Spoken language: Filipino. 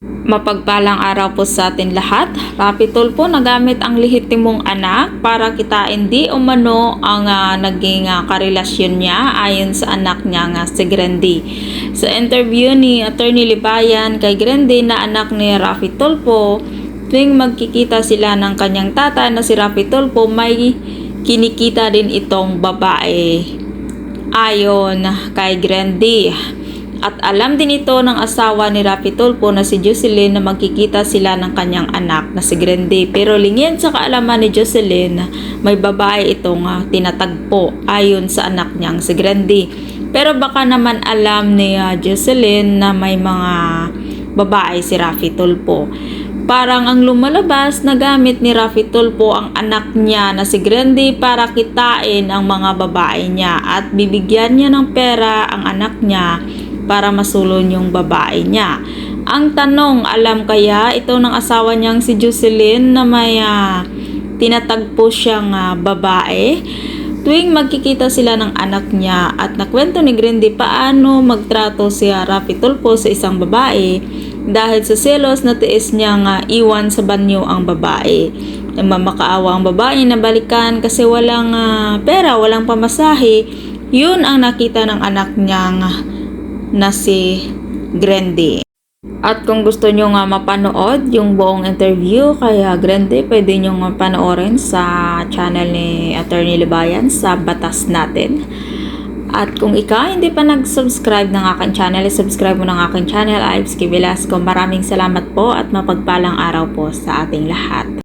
Mapagpalang araw po sa atin lahat. Rapitol po nagamit ang lehitimong anak para kitain di umano ang ah, naging ah, karelasyon niya ayon sa anak niya nga si Grandi. Sa interview ni Attorney Libayan kay Grandi na anak ni Rafi Tulpo, tuwing magkikita sila ng kanyang tata na si Rafi Tulpo, may kinikita din itong babae ayon kay Grandi. At alam din ito ng asawa ni Rapi Tulfo na si Jocelyn na magkikita sila ng kanyang anak na si Grande. Pero lingid sa kaalaman ni Jocelyn, may babae itong ah, tinatagpo ayon sa anak niyang si Grande. Pero baka naman alam ni ah, Jocelyn na may mga babae si Rafi Tulfo. Parang ang lumalabas na gamit ni Rafi Tulfo ang anak niya na si Grande para kitain ang mga babae niya at bibigyan niya ng pera ang anak niya para masulon yung babae niya. Ang tanong, alam kaya ito ng asawa niyang si Jocelyn na may ah, tinatagpo siyang ah, babae? Tuwing magkikita sila ng anak niya at nakwento ni Grindy paano magtrato si Rafi Tulfo sa isang babae dahil sa selos na tiis niyang ah, iwan sa banyo ang babae. Nagmamakaawa ang babae na balikan kasi walang ah, pera, walang pamasahe. Yun ang nakita ng anak niyang ah, na si Grande. At kung gusto nyo nga mapanood yung buong interview kaya Grande, pwede nyo nga panoorin sa channel ni Attorney Libayan sa Batas Natin. At kung ikaw hindi pa nag-subscribe ng aking channel, subscribe mo ng aking channel, Ives K. Maraming salamat po at mapagpalang araw po sa ating lahat.